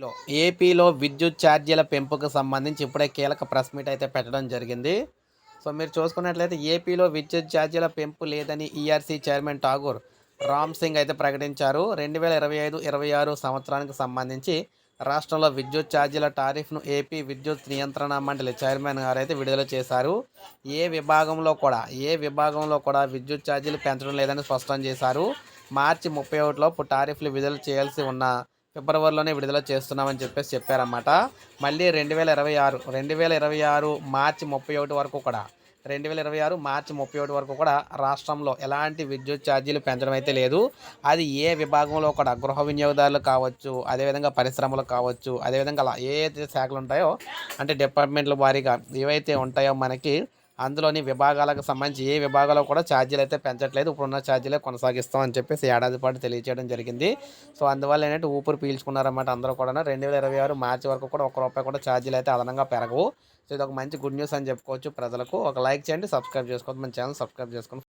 ఏపీలో ఏపీలో విద్యుత్ ఛార్జీల పెంపుకు సంబంధించి ఇప్పుడే కీలక ప్రెస్ మీట్ అయితే పెట్టడం జరిగింది. సో మీరు చూసుకున్నట్లయితే ఏపీలో విద్యుత్ ఛార్జీల పెంపు లేదని ఈఆర్సీ చైర్మన్ ఠాగూర్ రామ్ సింగ్ అయితే ప్రకటించారు. రెండు వేల ఇరవై ఐదు ఇరవై ఆరు సంవత్సరానికి సంబంధించి రాష్ట్రంలో విద్యుత్ ఛార్జీల టారిఫ్ను ఏపీ విద్యుత్ నియంత్రణ మండలి చైర్మన్ గారు అయితే విడుదల చేశారు. ఏ విభాగంలో కూడా ఏ విభాగంలో కూడా విద్యుత్ ఛార్జీలు పెంచడం లేదని స్పష్టం చేశారు. మార్చి ముప్పై ఒకటిలోపు టారిఫ్లు విడుదల చేయాల్సి ఉన్న ఫిబ్రవరిలోనే విడుదల చేస్తున్నామని చెప్పేసి చెప్పారన్నమాట. మళ్ళీ రెండు వేల ఇరవై ఆరు రెండు వేల ఇరవై ఆరు మార్చి ముప్పై ఒకటి వరకు కూడా రెండు వేల ఇరవై ఆరు మార్చి ముప్పై ఒకటి వరకు కూడా రాష్ట్రంలో ఎలాంటి విద్యుత్ ఛార్జీలు పెంచడం అయితే లేదు. అది ఏ విభాగంలో కూడా గృహ వినియోగదారులు కావచ్చు అదేవిధంగా పరిశ్రమలు కావచ్చు అదేవిధంగా అలా ఏ ఏ శాఖలు ఉంటాయో అంటే డిపార్ట్మెంట్ల వారీగా ఏవైతే ఉంటాయో మనకి అందులోని విభాగాలకు సంబంధించి ఏ విభాగాల్లో కూడా ఛార్జీలు అయితే పెంచట్లేదు. ఇప్పుడున్న ఛార్జీలే కొనసాగిస్తాం అని చెప్పేసి ఏడాది పాటు తెలియజేయడం జరిగింది. సో అందువల్ల ఏంటంటే ఊపిరి పీల్చుకున్నారన్నమాట అందరూ కూడా రెండు వేల ఇరవై ఆరు మార్చి వరకు కూడా ఒక రూపాయి కూడా ఛార్జీలు అయితే అదనంగా పెరగవు. సో ఇది ఒక మంచి గుడ్ న్యూస్ అని చెప్పుకోవచ్చు ప్రజలకు. ఒక లైక్ చేయండి సబ్స్క్రైబ్ చేసుకోవద్దు. మన ఛానల్ సబ్స్క్రైబ్ చేసుకోండి.